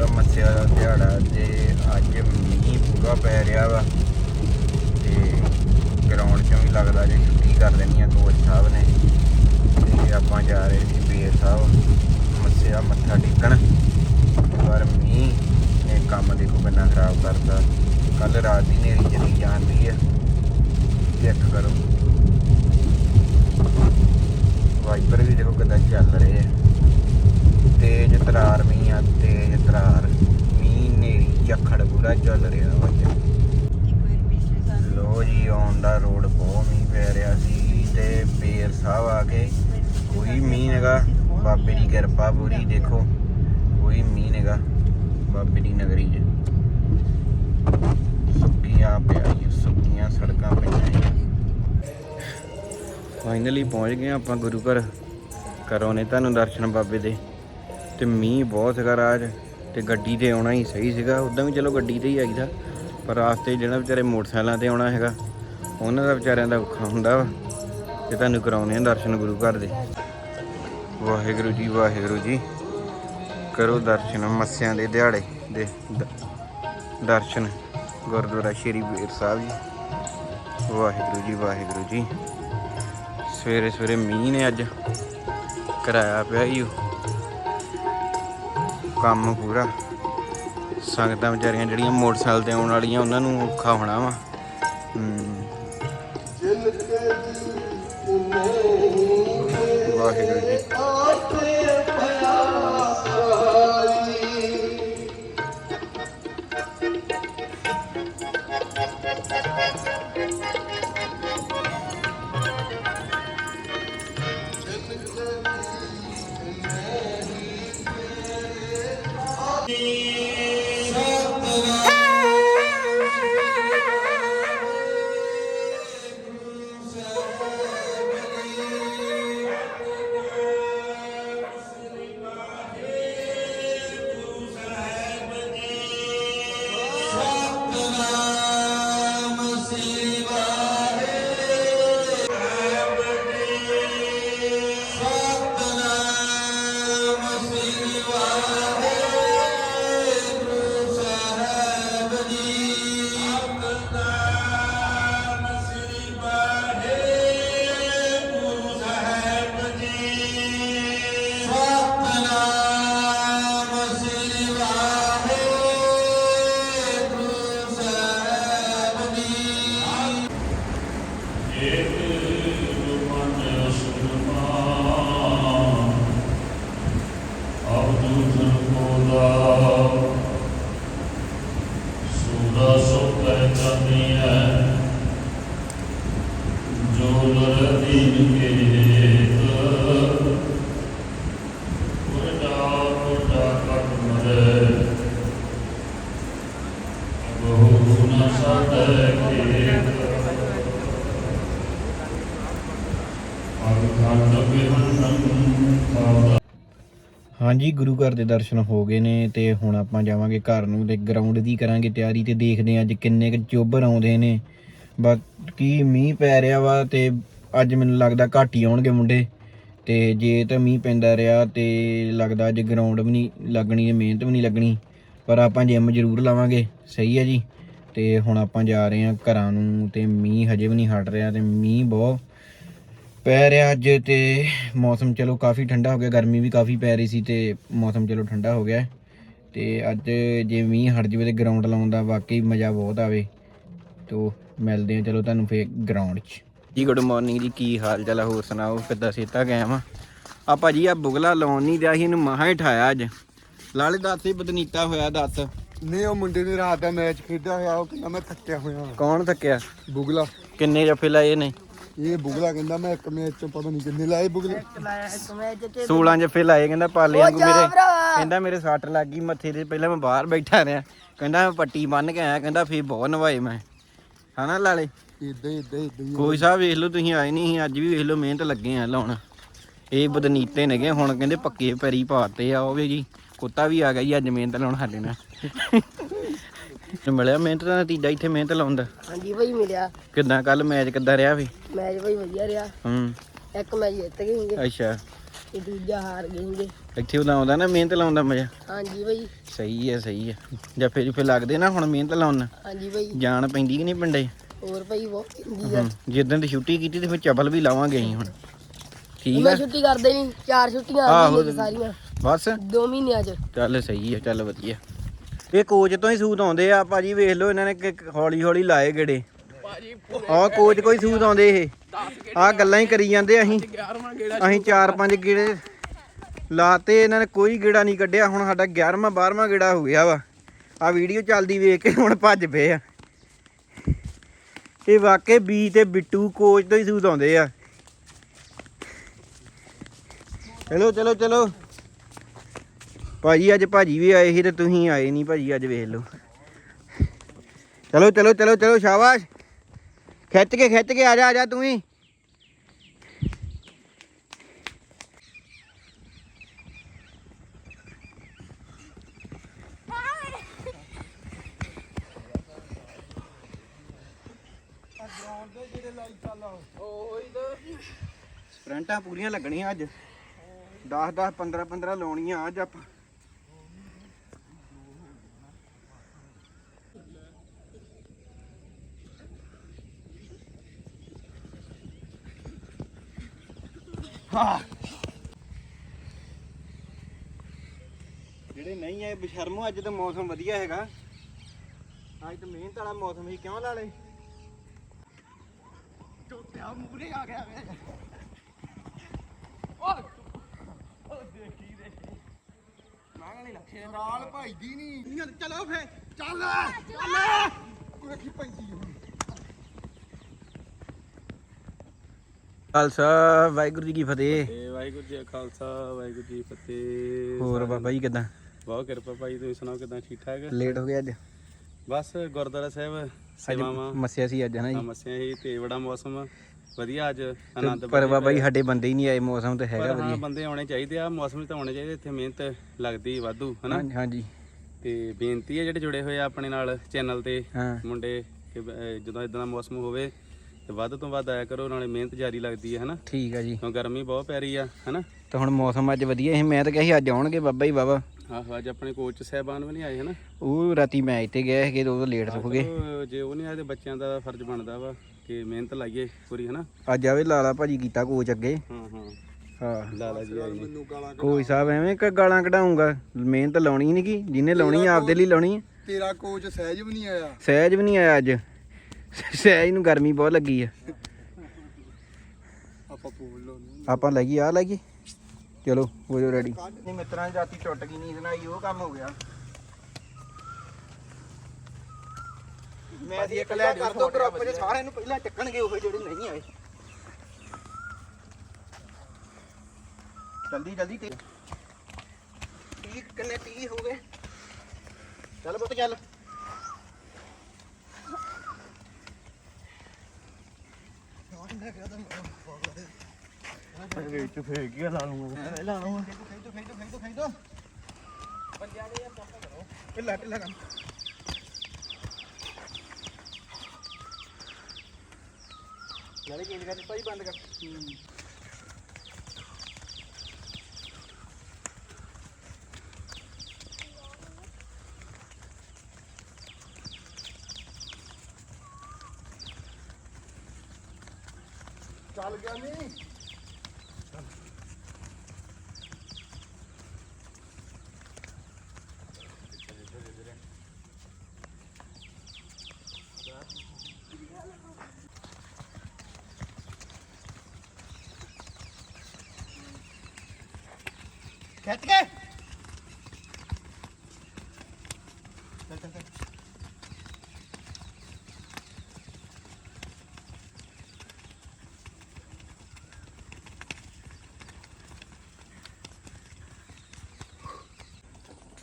ਹੈਗਾ ਮੱਸਿਆ ਦਾ ਦਿਹਾੜਾ ਤੇ ਅੱਜ ਮੀਂਹ ਪੂਰਾ ਪੈ ਰਿਹਾ ਵਾ ਤੇ ਗਰਾਊਂਡ 'ਚੋਂ ਵੀ ਲੱਗਦਾ ਜੇ ਛੁੱਟੀ ਕਰ ਦੇਣੀ ਆ ਕੋਚ ਸਾਹਿਬ ਨੇ ਤੇ ਆਪਾਂ ਜਾ ਰਹੇ ਸੀ ਬੀਏ ਸਾਹਿਬ, ਮੱਸਿਆ ਮੱਥਾ ਟੇਕਣ। ਪਰ ਮੀਂਹ ਨੇ ਕੰਮ ਦੇਖੋ ਕਿੰਨਾ ਖਰਾਬ ਕਰਤਾ। ਕੱਲ ਰਾਤ ਦੀ ਨੇਰੀ ਚਲੀ ਜਾਂਦੀ ਆ। ਚੈੱਕ ਕਰੋ। ਵਾਈਪਰ ਵੀ ਦੇਖੋ ਕਿੱਦਾਂ ਚੱਲ ਰਹੇ ਆ। ਤੇਜ਼ ਤਰਾਰ, ਮੀਂਹ ਆ ਤੇਜ਼ ਤਰਾਰ। ਮੀਂਹ ਨੇਰੀ ਝੱਖੜ ਪੂਰਾ ਚੱਲ ਰਿਹਾ ਵਾ ਲੋ ਜੀ ਔਨ ਦਾ ਰੋਡ ਬਹੁਤ ਮੀਂਹ ਪੈ ਰਿਹਾ ਸੀ ਤੇ ਬੇਰ ਸਾਹਿਬ ਆ ਕੇ ਕੋਈ ਮੀਂਹ ਨਗਾ ਬਾਬੇ ਦੀ ਕਿਰਪਾ ਪੂਰੀ, ਦੇਖੋ। ਕੋਈ ਮੀਂਹ ਨਗਾ ਬਾਬੇ ਦੀ ਨਗਰੀ 'ਚ। ਸੁੱਕੀਆਂ ਪਿਆ ਸੁੱਕੀਆਂ ਸੜਕਾਂ ਪਈਆਂ ਫਾਈਨਲੀ ਪਹੁੰਚ ਗਏ ਆਪਾਂ ਗੁਰੂ ਘਰ। ਕਰਾਉਣੇ ਤੁਹਾਨੂੰ ਦਰਸ਼ਨ ਬਾਬੇ ਦੇ। ਤੇ ਮੀਂਹ ਬਹੁਤ ਸੀਗਾ ਰਾਜ ਤੇ ਗੱਡੀ ਤੇ ਆਉਣਾ ਹੀ ਸਹੀ ਸੀਗਾ। ਉਦਾਂ ਵੀ ਚਲੋ ਗੱਡੀ ਤੇ ਹੀ ਆਈਦਾ, ਪਰ ਰਾਸਤੇ ਜਿਹੜਾ ਵਿਚਾਰੇ ਮੋਟਰਸਾਈਕਲਾਂ ਤੇ ਆਉਣਾ ਹੈਗਾ, ਉਹਨਾਂ ਦਾ ਵਿਚਾਰਿਆਂ ਦਾ ਔਖਾ ਹੁੰਦਾ ਵਾ ਤੇ ਤੁਹਾਨੂੰ ਕਰਾਉਣੇ ਆ ਦਰਸ਼ਨ ਗੁਰੂ ਘਰ ਦੇ। ਵਾਹਿਗੁਰੂ ਜੀ ਵਾਹਿਗੁਰੂ ਜੀ, ਕਰੋ ਦਰਸ਼ਨ ਮੱਸਿਆਂ ਦੇ ਦਿਹਾੜੇ ਦੇ ਦਰਸ਼ਨ ਗੁਰਦੁਆਰਾ ਸ਼੍ਰੀ ਬੀਰ ਸਾਹਿਬ ਜੀ। ਵਾਹਿਗੁਰੂ ਜੀ ਵਾਹਿਗੁਰੂ ਜੀ ਸਵੇਰੇ ਸਵੇਰੇ ਮੀਂਹ ਨੇ ਅੱਜ ਕਰਾਇਆ ਪਿਆ ਈ ਓ। ਕੰਮ ਪੂਰਾ। ਸੰਗਤਾਂ ਵਿਚਾਰੀਆਂ ਜਿਹੜੀਆਂ ਮੋਟਰਸਾਈਕਲ ਤੇ ਆਉਣ ਵਾਲੀਆਂ ਉਹਨਾਂ ਨੂੰ ਔਖਾ ਹੋਣਾ ਵਾ। ਵਾਹਿਗੁਰੂ। ਹਾਂਜੀ, ਗੁਰੂ ਘਰ ਦੇ ਦਰਸ਼ਨ ਹੋ ਗਏ ਨੇ ਤੇ ਹੁਣ ਆਪਾਂ ਜਾਵਾਂਗੇ ਘਰ ਨੂੰ ਤੇ ਗਰਾਊਂਡ ਦੀ ਕਰਾਂਗੇ ਤਿਆਰੀ ਤੇ ਦੇਖਦੇ ਹਾਂ ਅੱਜ ਕਿੰਨੇ ਕੁ ਚੋਬਰ ਆਉਂਦੇ ਨੇ। ਬਾਕੀ ਮੀਂਹ ਪੈ ਰਿਹਾ ਵਾ ਤੇ ਅੱਜ ਮੈਨੂੰ ਲੱਗਦਾ ਘੱਟ ਹੀ ਆਉਣਗੇ ਮੁੰਡੇ। ਤੇ ਜੇ ਤਾਂ ਮੀਂਹ ਪੈਂਦਾ ਰਿਹਾ ਤੇ ਲੱਗਦਾ ਅੱਜ ਗਰਾਊਂਡ ਵੀ ਨਹੀਂ ਲੱਗਣੀ ਤੇ ਮਿਹਨਤ ਵੀ ਨਹੀਂ ਲੱਗਣੀ। ਪਰ ਆਪਾਂ ਜਿਮ ਜ਼ਰੂਰ ਲਾਵਾਂਗੇ। ਸਹੀ ਹੈ ਜੀ। ਤੇ ਹੁਣ ਆਪਾਂ ਜਾ ਰਹੇ ਹਾਂ ਘਰਾਂ ਨੂੰ ਤੇ ਮੀਂਹ ਹਜੇ ਵੀ ਨਹੀਂ ਹਟ ਰਿਹਾ ਤੇ ਮੀਂਹ ਬਹੁਤ ਪੈ ਰਿਹਾ ਅੱਜ ਤੇ ਮੌਸਮ ਚਲੋ ਕਾਫੀ ਠੰਡਾ ਹੋ ਗਿਆ ਗਰਮੀ ਵੀ ਕਾਫੀ ਪੈ ਰਹੀ ਸੀ ਤੇ ਮੌਸਮ ਚਲੋ ਠੰਡਾ ਹੋ ਗਿਆ। ਤੇ ਅੱਜ ਜੇ ਮੀਂਹ ਹਟ ਜਵੇ ਤੇ ਗਰਾਊਂਡ ਲਾਉਣ ਦਾ ਵਾਕਈ ਮਜ਼ਾ ਬਹੁਤ ਆਵੇ। ਤੋ ਮਿਲਦੇ ਆ ਚਲੋ ਤੁਹਾਨੂੰ ਫੇਰ ਗਰਾਊਂਡ 'ਚ। ਜੀ ਗੁੱਡ ਮਾਰਨਿੰਗ ਜੀ ਕੀ ਹਾਲ ਚਾਲ ਆ? ਹੋਰ ਸੁਣਾਓ ਕਿੱਦਾਂ ਸੇਤਾ ਵਾ ਆ? ਭਾਜੀ ਆ ਬੁਗਲਾ ਲਾਉਣ ਨਹੀਂ ਦਿਆ ਸੀ ਇਹਨੂੰ ਮਹਾ ਹੀ ਠਾਇਆ ਅੱਜ। ਲਾਲੇ ਦੱਸ ਹੀ ਬਦਨੀਤਾ ਹੋਇਆ ਦੱਸ। ਨਹੀਂ ਉਹ ਮੁੰਡੇ ਨੇ ਰਾਤ ਦਾ ਮੈਚ ਖੇਡਿਆ ਹੋਇਆ ਉਹ ਕਹਿੰਦਾ ਮੈਂ ਥੱਕਿਆ ਹੋਇਆ। ਕੌਣ ਥੱਕਿਆ? ਬੁਗਲਾ। ਕਿੰਨੇ ਜੱਫੇ ਲਾਏ ਨੇ ਇਹ ਬੁਗਲਾ ਕਹਿੰਦਾ ਮੈਂ ਇੱਕ ਮੈਚ ਚ ਪਤਾ ਨਹੀਂ ਕਿੰਨੇ ਲਾਏ ਬੁਗਲੇ। 16 ਜੱਫੇ ਲਾਏ ਕਹਿੰਦਾ ਪਾਲੇ ਵਾਂਗੂ ਮੇਰੇ। ਕਹਿੰਦਾ ਮੇਰੇ ਸੱਟ ਲੱਗ ਗਈ ਮੱਥੇ ਤੇ ਪਹਿਲਾਂ ਮੈਂ ਬਾਹਰ ਬੈਠਾ ਰਿਹਾ। ਕਹਿੰਦਾ ਮੈਂ ਪੱਟੀ ਬੰਨ ਕੇ ਆਇਆ ਕਹਿੰਦਾ ਫੇਰ ਬਹੁਤ ਨਵਾਏ ਮੈਂ। ਹਨਾ ਲਾਲੇ? ਇਦਾਂ ਇਦਾਂ ਇਦਾਂ ਕੋਈ ਸਾਹਿਬ ਵੇਖ ਲਓ ਤੁਸੀਂ ਆਏ ਨਹੀਂ ਸੀ ਅੱਜ ਵੀ ਵੇਖ ਲਓ ਮਿਹਨਤ ਲੱਗੇ ਆ ਲਾਉਣ। ਇਹ ਬਦਨੀਤੇ ਨੇਗੇ ਹੁਣ ਕਹਿੰਦੇ ਪੱਕੇ ਪੈਰੀ ਪਾਤੇ ਆ ਉਹ ਵੀ ਜੀ ਕੁੱਤਾ ਵੀ ਆ ਗਿਆ ਜੀ ਅੱਜ ਮਿਹਨਤ ਲਾਉਣ ਸਾਡੇ ਨਾਲ ਤੇ ਮਿਲਿਆ ਮਿਹਨਤ ਦਾ ਨਤੀਜਾ ਇੱਥੇ ਮਿਹਨਤ ਲਾਉਣ ਦਾ ਹਾਂਜੀ ਭਾਈ ਮਿਲਿਆ। ਕਿੱਦਾਂ ਕੱਲ ਮੈਚ ਕਿੱਦਾਂ ਰਿਹਾ ਵੀ? ਮੈਚ ਭਾਈ ਵਧੀਆ ਰਿਹਾ। ਹੂੰ। ਇੱਕ ਮੈਚ ਜਿੱਤ ਗਏ ਸੀਗੇ। ਅੱਛਾ। ਤੇ ਦੂਜਾ ਹਾਰ ਗਏ ਇੱਥੇ ਉਹਦਾ ਆਉਂਦਾ ਨਾ ਮਿਹਨਤ ਲਾਉਣ ਦਾ ਮਜ਼ਾ। ਹਾਂਜੀ ਭਾਈ ਸਹੀ ਹੈ ਸਹੀ ਹੈ। ਜੱਫੇ ਜੁਫੇ ਲੱਗਦੇ ਨਾ ਹੁਣ ਮਿਹਨਤ ਲਾਉਣ। ਹਾਂਜੀ ਭਾਈ ਜਾਨ ਪੈਂਦੀ ਕਿ ਨਹੀਂ ਪਿੰਡੇ? ਹੋਰ ਭਾਈ ਬਹੁਤ ਹੁੰਦੀ ਆ। ਹਮ, ਜਿੱਦਣ ਦੀ ਛੁੱਟੀ ਕੀਤੀ ਤੇ ਫਿਰ ਚਪਲ ਵੀ ਲਾਵਾਂਗੇ ਅਸੀਂ ਹੁਣ। ਠੀਕ ਮੈਂ ਆ? ਛੁੱਟੀ ਕਰਦੇ ਨਹੀਂ ਚਾਰ ਛੁੱਟੀਆਂ ਆਹੋ। ਆਉਂਦੀਆਂ ਸਾਰੀਆਂ। ਬਸ। ਦੋ ਮਹੀਨਿਆਂ ਚ। ਚੱਲ ਸਹੀ ਹੈ ਚੱਲ ਵਧੀਆ। ਇਹ ਕੋਚ ਤੋਂ ਹੀ ਸੂਤ ਆਉਂਦੇ ਆ ਭਾਜੀ ਵੇਖ ਲਓ ਇਹਨਾਂ ਨੇ ਹੌਲੀ ਹੌਲੀ ਲਾਏ ਗੇੜੇ। ਆਹ ਕੋਚ ਕੋਈ ਸੂਤ ਆਉਂਦੇ ਇਹ। ਆਹ ਗੱਲਾਂ ਹੀ ਕਰੀ ਜਾਂਦੇ ਅਸੀਂ। ਅਸੀਂ ਚਾਰ ਪੰਜ ਗੇੜੇ ਲਾਤੇ ਇਹਨਾਂ ਨੇ ਕੋਈ ਗੇੜਾ ਨਹੀਂ ਕੱਢਿਆ। ਹੁਣ ਸਾਡਾ 11ਵਾਂ 12ਵਾਂ ਗੇੜਾ ਹੋ ਗਿਆ ਵਾ। ਆ ਵੀਡੀਓ ਚੱਲਦੀ ਵੇਖ ਕੇ ਹੁਣ ਭੱਜ ਪਏ ਆ। ਇਹ ਵਾਕੇ ਬੀ ਤੇ ਬਿੱਟੂ ਕੋਚ ਤੋਂ ਹੀ ਸੂਤ ਆਉਂਦੇ ਆ। ਚਲੋ ਚਲੋ ਚਲੋ। ਭਾਜੀ, ਅੱਜ ਭਾਜੀ ਵੀ ਆਏ ਸੀ ਤੇ ਤੁਸੀਂ ਆਏ ਨਹੀਂ ਭਾਜੀ, ਅੱਜ ਵੇਖ ਲਓ। ਚਲੋ ਚਲੋ ਚਲੋ ਚਲੋ, ਸ਼ਾਬਾਸ਼। ਖਿੱਚ ਕੇ ਖਿੱਚ ਕੇ ਆ ਜਾ ਆ ਜਾ ਤੂੰ ਹੀ ਸਪ੍ਰਿੰਟਾਂ ਪੂਰੀਆਂ ਲੱਗਣੀਆਂ ਅੱਜ। 10 10 15 15 ਲਾਉਣੀਆਂ ਅੱਜ ਆਪਾਂ। ਜਿਹੜੇ ਨਹੀਂ ਆਏ ਬਸ਼ਰਮੋ ਅੱਜ ਤਾਂ ਮੌਸਮ ਵਧੀਆ ਹੈਗਾ। ਅੱਜ ਤਾਂ ਮਿਹਨਤ ਵਾਲਾ ਮੌਸਮ ਹੀ ਕਿਉਂ ਲਾ ਲਏ? ਟੋਟਿਆ ਮੂਰੇ ਆ ਗਿਆ ਵੇ। ਨਾਲ ਭਾਈਦੀ ਨਹੀਂ। ਚਲੋ ਫੇ ਚੱਲ। ਚੱਲ। ਕੋਈ ਕੀ ਪੈਂਦੀ ਹੁਣ। ਖਾਲਸਾ ਵਾਹਿਗੁਰੂ ਜੀ ਕੀ ਫਤਿਹ। ਤੇ ਵਾਹਿਗੁਰੂ ਜੀ ਕਾ ਖਾਲਸਾ ਵਾਹਿਗੁਰੂ ਜੀ ਕੀ ਫਤਿਹ ਹੋਰ ਬਾਬਾ ਜੀ ਕਿਦਾਂ? ਬਹੁਤ ਕਿਰਪਾ ਭਾਈ ਤੁਸੀਂ ਸੁਣਾਓ ਕਿਦਾਂ ਠੀਕ ਠਾਕ? ਲੇਟ ਹੋ ਗਿਆ ਅੱਜ? ਬਸ ਗੁਰਦੁਆਰਾ ਸਾਹਿਬ ਅੱਜ ਸੇਵਾਵਾਂ। ਮੱਸਿਆ ਸੀ ਅੱਜ ਨਾ ਜੀ? ਮਸਿਆ ਹੀ ਤੇ ਬੜਾ ਮੌਸਮ ਵਧੀਆ ਅੱਜ ਆਨੰਦ ਤੇ ਪਰ ਬਾਬਾ ਜੀ ਸਾਡੇ ਬੰਦੇ ਹੀ ਨਹੀਂ ਆਏ ਮੌਸਮ ਤੇ ਹੈਗਾ ਪਰ ਹਾਂ ਵਧੀਆ। ਬੰਦੇ ਆਉਣੇ ਚਾਹੀਦੇ ਆ ਮੌਸਮ 'ਚ ਤਾਂ ਆਉਣੇ ਚਾਹੀਦੇ ਇੱਥੇ ਮਿਹਨਤ ਲੱਗਦੀ ਵਾਧੂ ਹਨਾ ਹਾਂਜੀ ਹਾਂਜੀ। ਤੇ ਬੇਨਤੀ ਹੈ ਜਿਹੜੇ ਜੁੜੇ ਹੋਏ ਆ ਆਪਣੇ ਨਾਲ ਚੈਨਲ ਤੇ ਹਾਂ। ਮੁੰਡੇ ਕਿ ਬ- ਅਹ ਜਦੋਂ ਇਦਾਂ ਦਾ ਮੌਸਮ ਹੋਵੇ ਤੇ ਵੱਧ ਤੋਂ ਵੱਧ ਆਇਆ ਕਰੋ ਨਾਲੇ ਮਿਹਨਤ ਜਾਰੀ ਲੱਗਦੀ ਹੈ ਹਨਾ? ਠੀਕ ਆ ਜੀ। ਕਿਉਂ ਗਰਮੀ ਬਹੁਤ ਪੈ ਰਹੀ ਆ ਹਨਾ? ਤਾਂ ਹੁਣ ਮੌਸਮ ਅੱਜ ਵਧੀਆ ਸੀ ਮੈਂ ਤਾਂ ਕਿਹਾ ਸੀ ਅੱਜ ਆਉਣਗੇ ਬਾਬਾ ਜੀ ਬਾਬਾ। ਆਹੋ ਅੱਜ ਆਪਣੇ ਕੋਚ ਸਾਹਿਬਾਨ ਵੀ ਨਹੀਂ ਆਏ ਹਨਾ? ਉਹ ਰਾਤੀ ਮੈਚ ਤੇ ਗਏ ਸੀਗੇ ਉਦੋਂ ਲੇਟ ਸੁੱਕ ਗਏ। ਚਲੋ, ਜੇ ਉਹ ਨਹੀਂ ਆਏ ਤੇ ਬੱਚਿਆਂ ਦਾ ਫਰਜ਼ ਬਣਦਾ ਵਾ ਕਿ ਮਿਹਨਤ ਲਾਈਏ ਪੂਰੀ ਹਨਾ? ਅੱਜ ਆਵੇ ਲਾਲਾ ਭਾਜੀ ਕੀਤਾ ਕੋਚ ਅੱਗੇ। ਹਾਂ ਹਾਂ। ਹਾਂ। ਲਾਲਾ ਜੀ ਨੇ। ਕੋਈ ਸਾਹਿਬ ਐਵੇਂ ਕ ਗਾਲਾਂ ਕਢਾਉਂਗਾ ਮਿਹਨਤ ਲਾਉਣੀ ਨਹੀਂ ਕੀ ਜਿਹਨੇ ਲਾਉਣੀ ਆ ਆਪਦੇ ਲਈ ਲਾਉਣੀ ਹੈ ਤੇਰਾ ਕੋਚ ਸਹਿਜ ਵੀ ਨਹੀਂ ਆਇਆ। ਸਹਿਜ ਵੀ ਨਹੀਂ ਆਇਆ ਅੱਜ। ਸਹਿਜ ਨੂੰ ਗਰਮੀ ਬਹੁਤ ਲੱਗੀ ਆ। ਆਪਾਂ ਪੂਲ ਲਾਉਣੀ ਆਪਾਂ ਲੱਗੀ ਆ ਲੱਗੀ ਚਲੋ ਹੋ ਜਾਓ ਰੈਡੀ ਨਹੀਂ ਮਿੱਤਰਾਂ ਦੀ ਰਾਤੀ ਟੁੱਟ ਗਈ ਨੀਂਦ ਨਾ ਆਈ ਉਹ ਕੰਮ ਹੋ ਗਿਆ। ਮੈਂ ਦੀ ਇੱਕ ਲੈ ਕਰ ਦੋ ਗਰੁੱਪ ਚ ਸਾਰਿਆਂ ਨੂੰ ਪਹਿਲਾਂ ਚੱਕਣਗੇ ਉਹ ਜਿਹੜੇ ਨਹੀਂ ਆਏ। ਜਲਦੀ ਜਲਦੀ ਤੇ ਕਿੰਨੇ ਟੀ ਹੋ ਗਏ? ਚੱਲ ਪੁੱਤ ਚੱਲ। ਵਿੱਚ ਫੇਕ ਗਿਆ ਲਾ ਲੂੰਗਾ ਲਾ ਲੂੰਗਾ ਖੇਡੋ ਖੇਡੋ ਖੇਡੋ ਖੇਡੋ ਪੰਜਾਂ ਦੇ ਯਾਰ ਕੰਮ ਕਰੋ ਢਿੱਲਾ ਢਿੱਲਾ ਕੰਮ ਨਾਲੇ ਚੇਂਜ ਕਰ ਭਾਈ ਬੰਦ ਕਰ। ਚੱਲ ਗਿਆ ਨਹੀਂ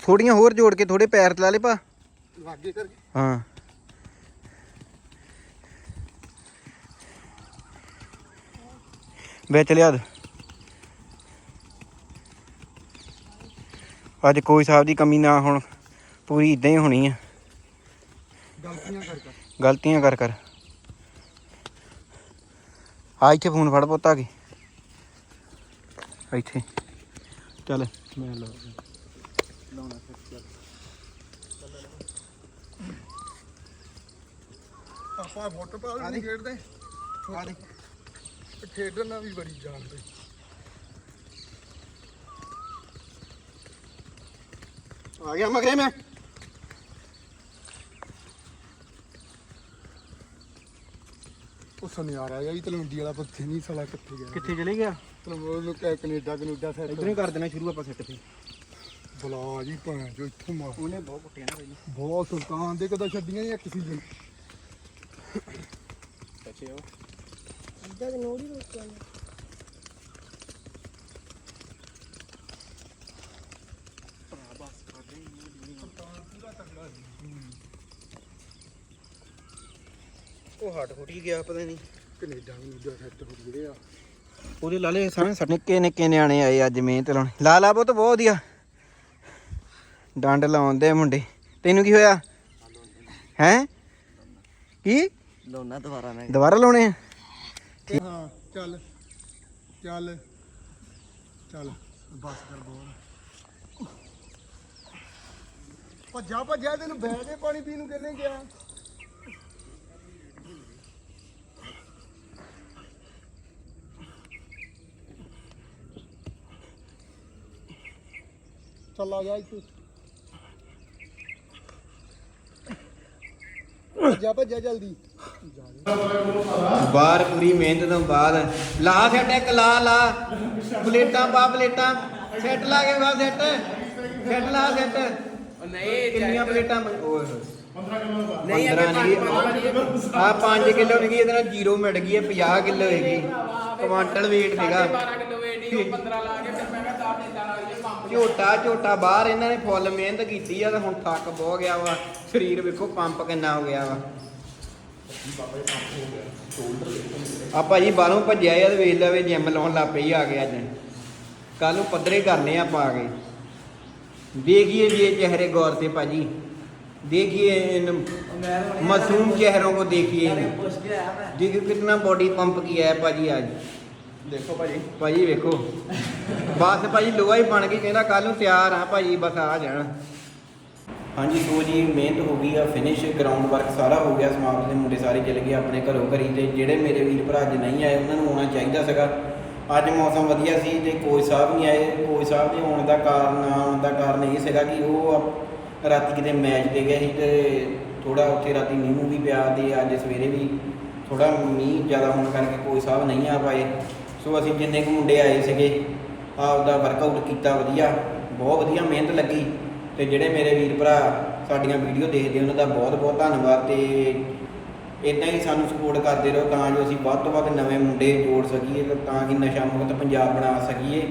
ਥੋੜੀਆਂ ਹੋਰ ਜੋੜ ਕੇ ਥੋੜੇ ਪੈਰ ਲਾ ਲੈ ਪਾ ਲਾਗੇ ਕਰਕੇ। ਹਾਂ। ਵਿੱਚ ਲਿਆ ਦੇ ਅੱਜ ਕੋਈ ਸਾਹਿਬ ਦੀ ਕਮੀ ਨਾ ਹੁਣ ਪੂਰੀ ਇਦਾਂ ਹੀ ਹੋਣੀ ਆ। ਗਲਤੀਆਂ ਕਰ ਕਰ। ਗਲਤੀਆਂ ਕਰ ਕਰ। ਆ ਇੱਥੇ ਫੋਨ ਫੜ ਪੁੱਤ ਆ ਕੇ। ਇੱਥੇ। ਚੱਲ। ਮੈਂ ਲਾ ਆਪਾਂ ਫੁੱਟਬਾਲ ਨਹੀਂ ਖੇਡਦੇ। ਆ ਦੇ ਖੇਡਣ ਨਾਲ ਵੀ ਬੜੀ ਜਾਣਦੇ ਆ ਗਿਆ ਮਗਰੇ ਮੈਂ। ਉਹ ਸੁਨਿਆਰਾ ਗਿਆ ਜੀ ਤਲਵੰਡੀ ਵਾਲਾ ਪੱਥੇ ਨਹੀਂ ਸਾਲਾ ਕਿੱਥੇ ਗਿਆ। ਕਿੱਥੇ ਚਲੇ ਗਿਆ? ਤਲਵੰਡੀ ਨੂੰ ਕੈਨੇਡਾ ਕੈਨੇਡਾ ਸੈਟ ਇਧਰੋਂ ਹੀ ਕਰ ਦੇਣਾ ਸ਼ੁਰੂ ਆਪਾਂ ਸੈੱਟ ਤੇ। ਬੁਲਾ ਜੀ ਭਾਂ ਜੋ ਇੱਥੋਂ ਮਾਰ। ਉਹਨੇ ਬਹੁਤ ਕੁੱਟਿਆ ਨਾ ਪਹਿਲਾਂ ਬਹੁਤ ਸੁਲਤਾਨ ਦੇ ਕਦਾ ਛੱਡੀਆਂ ਜਾਂ ਕਿਸੇ ਦਿਨ ਅੱਛੇ ਉਹ। ਅੱਧਾ ਕਿ ਨੋੜੀ ਰੋਕਿਆ ਨੇ ਉਹ ਹਟ ਫੁੱਟ ਹੀ ਗਿਆ ਪਤਾ ਨਹੀਂ। ਕੈਨੇਡਾ ਕੈਨੇਡਾ ਸੈਟ ਹੋ ਗਏ ਆ ਉਹਦੇ ਲਾਲੇ ਸਾਰੇ ਸਾਡੇ ਨਿੱਕੇ ਨਿੱਕੇ ਨਿਆਣੇ ਆਏ ਅੱਜ ਮਿਹਨਤ ਲਾਉਣ। ਲਾ ਲਾ ਬਹੁਤ ਬਹੁਤ ਵਧੀਆ। ਡੰਡ ਲਾਉਂਦੇ ਮੁੰਡੇ। ਤੈਨੂੰ ਕੀ ਹੋਇਆ? ਹੈ? ਕੀ? ਲੋਨਾ ਦੁਬਾਰਾ ਮੈਂ। ਦੁਬਾਰਾ ਲਾਉਣੇ ਆ? ਹਾਂ। ਚੱਲ ਚੱਲ ਚੱਲ। ਬਸ ਕਰ ਬੋਲ। ਭੱਜਾ ਭੱਜਾ ਤੈਨੂੰ ਬਹਿ ਕੇ ਪਾਣੀ ਪੀਣ ਨੂੰ ਕਿੰਨੇ ਗਿਆ ਚੱਲ ਆ ਜਾ ਇੱਥੇ। ਭੱਜਾ ਭੱਜਾ ਜਲਦੀ। ਬਾਹਰ ਪੂਰੀ ਮਿਹਨਤ ਤੋਂ ਬਾਅਦ। ਲਾ ਸੈੱਟ ਇੱਕ ਲਾ ਲਾ। ਪਲੇਟਾਂ ਪਾ ਪਲੇਟਾਂ ਸੈੱਟ ਲਾ ਕੇ ਬਾਅਦ ਸੈੱਟ। ਸੈੱਟ ਲਾ ਸੈੱਟ। ਨਹੀਂ ਕਿੰਨੀਆਂ ਪਲੇਟਾਂ ਮੰਗ- ਓਏ ਹੋਏ। 15 ਨਹੀਂ ਆ 5 ਕਿਲੋ। ਨਹੀਂ ਇਹਦੇ ਨਾਲ ਜ਼ੀਰੋ ਮਿਟ ਗਈ ਹੈ 50 ਕਿਲੋ ਹੈਗੀ। ਕੁਆਂਟਲ weight ਹੈਗਾ 12 ਕਿਲੋ weight ਹੀ 15 ਲਾ ਕੇ ਫਿਰ ਮੈਂ ਕਿਹਾ 10 ਇਦਾਂ ਲੱਗ ਜੇ ਪੰਪ ਝੋਟਾ ਝੋਟਾ ਬਾਹਰ ਇਹਨਾਂ ਨੇ ਫੁੱਲ ਮਿਹਨਤ ਕੀਤੀ ਆ ਤੇ ਹੁਣ ਥੱਕ ਬਹੁ ਗਿਆ ਵਾ ਸਰੀਰ ਵੇਖੋ ਪੰਪ ਕਿੰਨਾ ਹੋ ਗਿਆ ਵਾ ਆ ਭਾਜੀ ਬਾਹਰੋਂ ਭੱਜਿਆ ਆ ਤੇ ਵੇਖ ਲਵੇ ਜਿਮ ਲਾਉਣ ਲੱਗ ਪਈ ਆ ਕੇ ਅੱਜ ਕੱਲ ਨੂੰ ਪੱਧਰੇ ਕਰਨੇ ਆ ਪਾ ਕੇ देखिए ये चेहरे गौर से पाजी देखिए इन मासूम चेहरों को देखिए ਪੁੱਛ ਕੇ ਆਇਆ ਮੈਂ देखिए कितना बॉडी पंप किया है पाजी आज ਦੇਖੋ ਭਾਜੀ ਭਾਜੀ ਵੇਖੋ। ਬਸ ਭਾਜੀ ਲੋਹਾ ਹੀ ਬਣ ਗਈ ਕਹਿੰਦਾ ਕੱਲ ਨੂੰ ਤਿਆਰ ਆ ਭਾਜੀ ਬਸ ਆ ਜਾਣ। ਹਾਂਜੀ ਸੋ ਜੀ ਮਿਹਨਤ ਹੋ ਗਈ ਆ ਫਿਨਿਸ਼ ਗਰਾਊਂਡ ਵਰਕ ਸਾਰਾ ਹੋ ਗਿਆ ਸਮਾਪਤ ਦੇ ਮੁੰਡੇ ਸਾਰੇ ਚਲੇ ਗਏ ਆਪਣੇ ਘਰੋਂ ਘਰੀ ਤੇ ਜਿਹੜੇ ਮੇਰੇ ਵੀਰ ਭਰਾ ਅੱਜ ਨਹੀਂ ਆਏ ਉਹਨਾਂ ਨੂੰ ਆਉਣਾ ਚਾਹੀਦਾ ਸੀਗਾ। ਅੱਜ ਮੌਸਮ ਵਧੀਆ ਸੀ ਤੇ ਕੋਚ ਸਾਹਿਬ ਨਹੀਂ ਆਏ। ਕੋਚ ਸਾਹਿਬ ਦੇ ਆਉਣ ਦਾ ਕਾਰਨ ਨਾ ਆਉਣ ਦਾ ਕਾਰਨ ਇਹ ਸੀਗਾ ਕਿ ਉਹ ਰਾਤੀ ਕਿਤੇ ਮੈਚ ਦੇ ਗਏ ਸੀ ਤੇ ਥੋੜਾ ਉੱਥੇ ਰਾਤੀ ਮੀਂਹ ਮੂੰਹ ਵੀ ਪਿਆ ਤੇ ਅੱਜ ਸਵੇਰੇ ਵੀ ਥੋੜਾ ਮੀਂਹ ਜ਼ਿਆਦਾ ਹੋਣ ਕਰਕੇ ਕੋਚ ਸਾਹਿਬ ਨਹੀਂ ਆ ਪਾਏ। ਸੋ ਅਸੀਂ ਜਿੰਨੇ ਕੁ ਮੁੰਡੇ ਆਏ ਸੀਗੇ, ਆਪਦਾ ਵਰਕਆਊਟ ਕੀਤਾ ਵਧੀਆ, ਬਹੁਤ ਵਧੀਆ ਮਿਹਨਤ ਲੱਗੀ ਤੇ ਜਿਹੜੇ ਮੇਰੇ ਵੀਰ ਭਰਾ ਸਾਡੀਆਂ ਵੀਡੀਓ ਦੇਖਦੇ ਉਹਨਾਂ ਦਾ ਬਹੁਤ ਬਹੁਤ ਧੰਨਵਾਦ ਤੇ ਇਦਾਂ ਹੀ ਸਾਨੂੰ ਸਪੋਰਟ ਕਰਦੇ ਰਹੋ ਤਾਂ ਜੋ ਅਸੀਂ ਵੱਧ ਤੋਂ ਵੱਧ ਨਵੇਂ ਮੁੰਡੇ ਜੋੜ ਸਕੀਏ ਤਾਂ ਕਿ ਨਸ਼ਾ ਮੁਕਤ ਪੰਜਾਬ ਬਣਾ ਸਕੀਏ।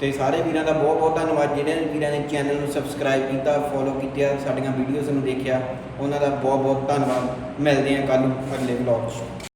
ਤੇ ਸਾਰੇ ਵੀਰਾਂ ਦਾ ਬਹੁਤ ਬਹੁਤ ਧੰਨਵਾਦ, ਜਿਹੜੇ ਵੀਰਾਂ ਨੇ ਚੈਨਲ ਨੂੰ ਸਬਸਕ੍ਰਾਈਬ ਕੀਤਾ ਫੋਲੋ ਕੀਤਾ ਸਾਡੀਆਂ ਵੀਡੀਓਜ਼ ਨੂੰ ਦੇਖਿਆ, ਉਹਨਾਂ ਦਾ ਬਹੁਤ ਬਹੁਤ ਧੰਨਵਾਦ। ਮਿਲਦੇ ਹਾਂ ਕੱਲ ਨੂੰ ਅਗਲੇ ਵਲੌਗ 'ਚ।